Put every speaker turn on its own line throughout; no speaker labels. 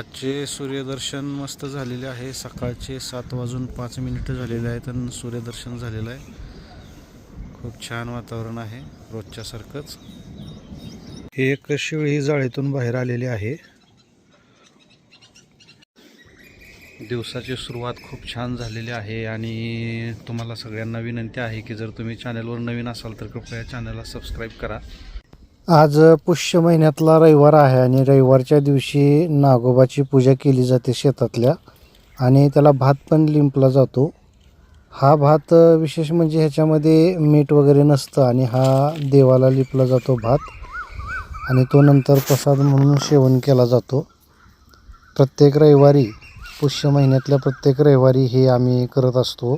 आजचे सूर्यदर्शन मस्त झालेले आहे. सकाळचे सात वाजून पाच मिनिटं झालेले आहेत आणि सूर्यदर्शन झालेलं आहे. खूप छान वातावरण आहे रोजच्यासारखंच हे एक शिळी जाळीतून बाहेर आलेली आहे. दिवसाची सुरुवात खूप छान झालेली आहे आणि तुम्हाला सगळ्यांना विनंती आहे की जर तुम्ही चॅनलवर नवीन असाल तर कृपया चॅनलला सबस्क्राईब करा.
आज पुष्य महिन्यातला रविवार आहे आणि रविवारच्या दिवशी नागोबाची पूजा केली जाते शेतातल्या आणि त्याला भात पण लिंपला जातो. हा भात विशेष म्हणजे ह्याच्यामध्ये मीठ वगैरे नसतं आणि हा देवाला लिपला जातो भात आणि तो नंतर प्रसाद म्हणून सेवन केला जातो. प्रत्येक रविवारी पुष्य महिन्यातल्या प्रत्येक रविवारी हे आम्ही करत असतो.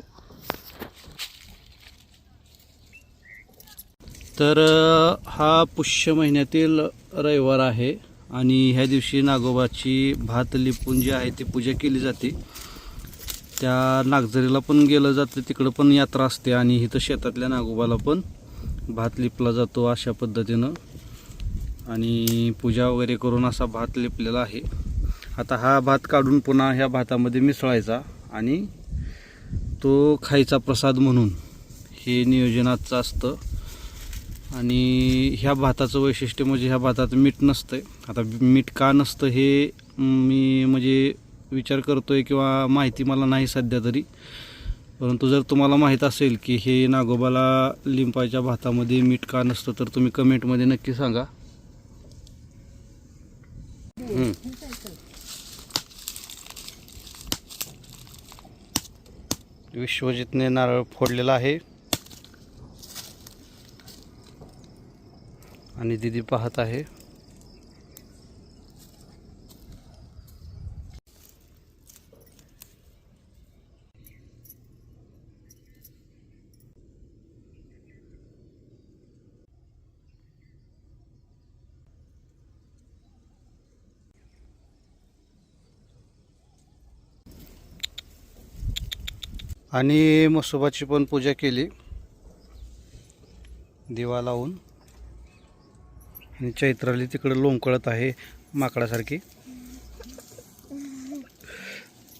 तर हा पुष्य महिन्यातील रविवार आहे आणि ह्या दिवशी नागोबाची भात लिपून जी आहे ती पूजा केली जाते. त्या नागझरीला पण गेलं जातं तिकडं पण यात्रा असते आणि इथं शेतातल्या नागोबाला पण भात लिपला जातो अशा पद्धतीनं. आणि पूजा वगैरे करून असा भात लिपलेला आहे. आता हा भात काढून पुन्हा ह्या भातामध्ये मिसळायचा आणि तो खायचा प्रसाद म्हणून हे नियोजनाचं असतं. आणि ह्या भाताचं वैशिष्ट्य म्हणजे ह्या भातात मीठ नसतं आता मीठ का नसतं हे मी म्हणजे विचार करतो आहे किंवा माहिती मला नाही सध्या तरी. परंतु जर तुम्हाला माहीत असेल की हे नागोबाला लिंबाच्या भातामध्ये मीठ का नसतं तर तुम्ही कमेंटमध्ये नक्की सांगा. विश्वजितने नारळ फोडलेला आहे. आणि दिदी पाहत आहे. आणि मसोबाची पण पूजा केली. दिवा लावून. आणि चैत्राली तिकडं लोंकळत आहे माकडासारखी.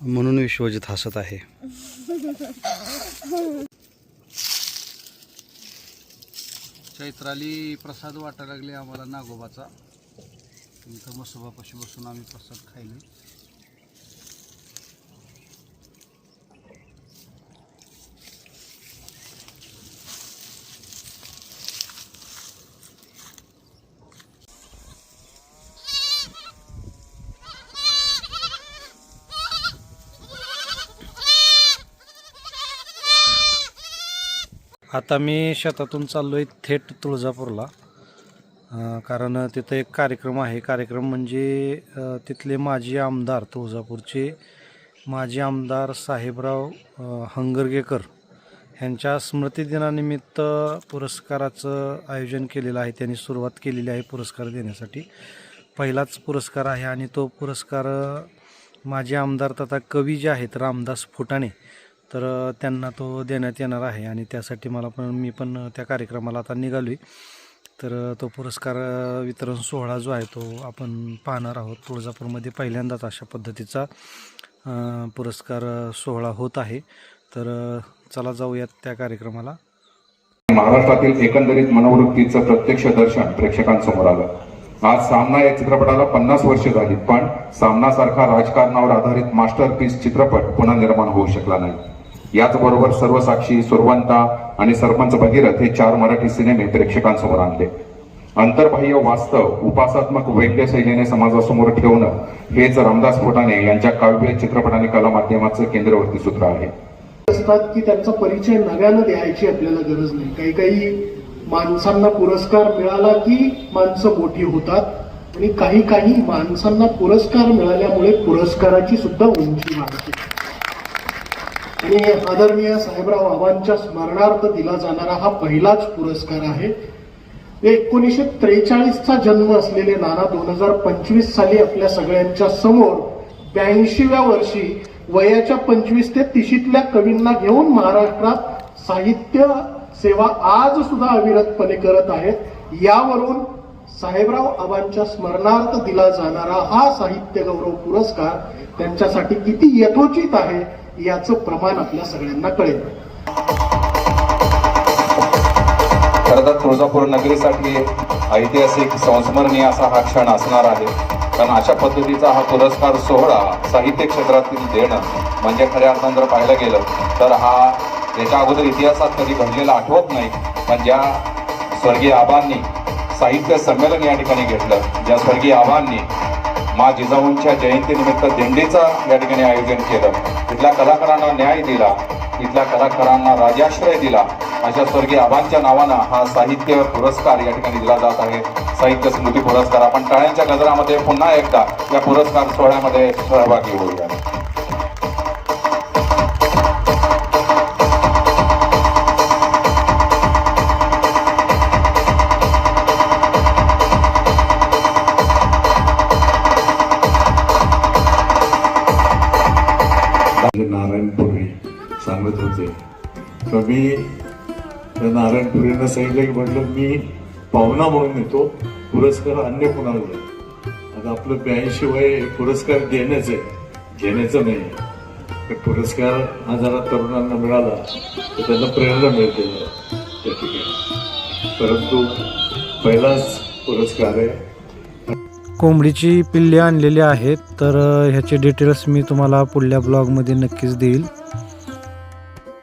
म्हणून विश्वजित हसत आहे. चैत्राली प्रसाद वाटायला लागले आम्हाला नागोबाचा. इथं मसोबापाशी बसून आम्ही प्रसाद खायले. आता मी शेतातून चाललो आहे थेट तुळजापूरला. कारण तिथं एक कार्यक्रम आहे. कार्यक्रम म्हणजे तिथले माजी आमदार तुळजापूरचे माजी आमदार साहेबराव हंगरगेकर ह्यांच्या स्मृतिदिनानिमित्त पुरस्काराचं आयोजन केलेलं आहे. त्यांनी सुरुवात केलेली आहे पुरस्कार देण्यासाठी. पहिलाच पुरस्कार आहे आणि तो पुरस्कार माजी आमदार तथा कवी जे आहेत रामदास फुटाणे तर त्यांना तो देण्यात येणार आहे आणि त्यासाठी मला पण मी पण त्या कार्यक्रमाला आता निघालो आहे तर तो पुरस्कार वितरण सोहळा जो आहे तो आपण पाहणार आहोत. तुळजापूरमध्ये पहिल्यांदाच अशा पद्धतीचा पुरस्कार सोहळा होत आहे. तर चला जाऊयात त्या कार्यक्रमाला.
महाराष्ट्रातील एकंदरीत मनोवृत्तीचं प्रत्यक्ष दर्शन प्रेक्षकांसमोर आलं. आज सामना या चित्रपटाला पन्नास वर्ष झाली पण सामनासारखा राजकारणावर आधारित मास्टरपीस चित्रपट पुन्हा निर्माण होऊ शकला नाही. याचबरोबर सर्व साक्षी सुरवंता आणि सरपंच भगीरथ हे चार मराठी सिनेमे प्रेक्षकांसमोर आणले. अंतर्बाह्य वास्तव उपासात्मक वैद्य शैलीने समाजासमोर ठेवणं हेच रामदास फुटाणे यांच्या काव्य चित्रपट आणि कला माध्यमाचं केंद्रवर्ती सूत्र आहे.
असतात की त्यांचा परिचय नव्यानं द्यायची आपल्याला गरज नाही. काही काही माणसांना पुरस्कार मिळाला की माणसं मोठी होतात आणि काही काही माणसांना पुरस्कार मिळाल्यामुळे पुरस्काराची सुद्धा उंची वाढते. आणि आदरणीय साहेबराव आबांच्या स्मरणार्थ दिला जाणारा हा पहिलाच पुरस्कार आहे. एकोणीसशे त्रेचाळीसचा जन्म असलेले नाना दोन हजार पंचवीस साली आपल्या सगळ्यांच्या समोर ब्याऐंशीव्या वर्षी वयाच्या पंचवीस ते तिशीतल्या कवींना घेऊन महाराष्ट्रात साहित्य सेवा आज सुद्धा अविरतपणे करत आहेत. यावरून साहेबराव आबांच्या स्मरणार्थ दिला जाणारा हा साहित्य गौरव पुरस्कार त्यांच्यासाठी किती यथोचित आहे याचं प्रमाण आपल्या सगळ्यांना कळेल.
तर तुळजापूर नगरीसाठी ऐतिहासिक संस्मरणीय असा हा क्षण असणार आहे. कारण अशा पद्धतीचा हा पुरस्कार सोहळा साहित्य क्षेत्रातील देणं म्हणजे खऱ्या अर्थानं जर पाहायला गेलं तर हा याच्या अगोदर इतिहासात कधी घडलेला आठवत नाही. पण ज्या स्वर्गीय आबांनी साहित्य संमेलन या ठिकाणी घेतलं ज्या स्वर्गीय आबांनी मा जिजाऊंच्या जयंतीनिमित्त दिंडीचं या ठिकाणी आयोजन केलं. तिथल्या कलाकारांना न्याय दिला. तिथल्या कलाकारांना राजाश्रय दिला. अशा स्वर्गीय आबांच्या नावानं हा साहित्य पुरस्कार या ठिकाणी दिला जात आहे. साहित्य स्मृती पुरस्कार. आपण टाळ्यांच्या गजरामध्ये पुन्हा एकदा या पुरस्कार सोहळ्यामध्ये सहभागी होऊया.
नारायणपुरी सांगत होते. तर मी त्या नारायणपुरीनं सांगितलं की म्हटलं मी पाहुणा म्हणून येतो पुरस्कार अन्य कुणाला आता आपलं ब्याऐंशी वय पुरस्कार देण्याचं आहे घेण्याचं नाही. तर पुरस्कार हा जरा तरुणांना मिळाला तर त्यांना प्रेरणा मिळते. त्या ठिकाणी. परंतु पहिलाच पुरस्कार आहे.
कोंबडीची पिल्ले आणलेली आहेत तर ह्याचे डिटेल्स मी तुम्हाला पुढल्या ब्लॉगमध्ये नक्कीच देईल.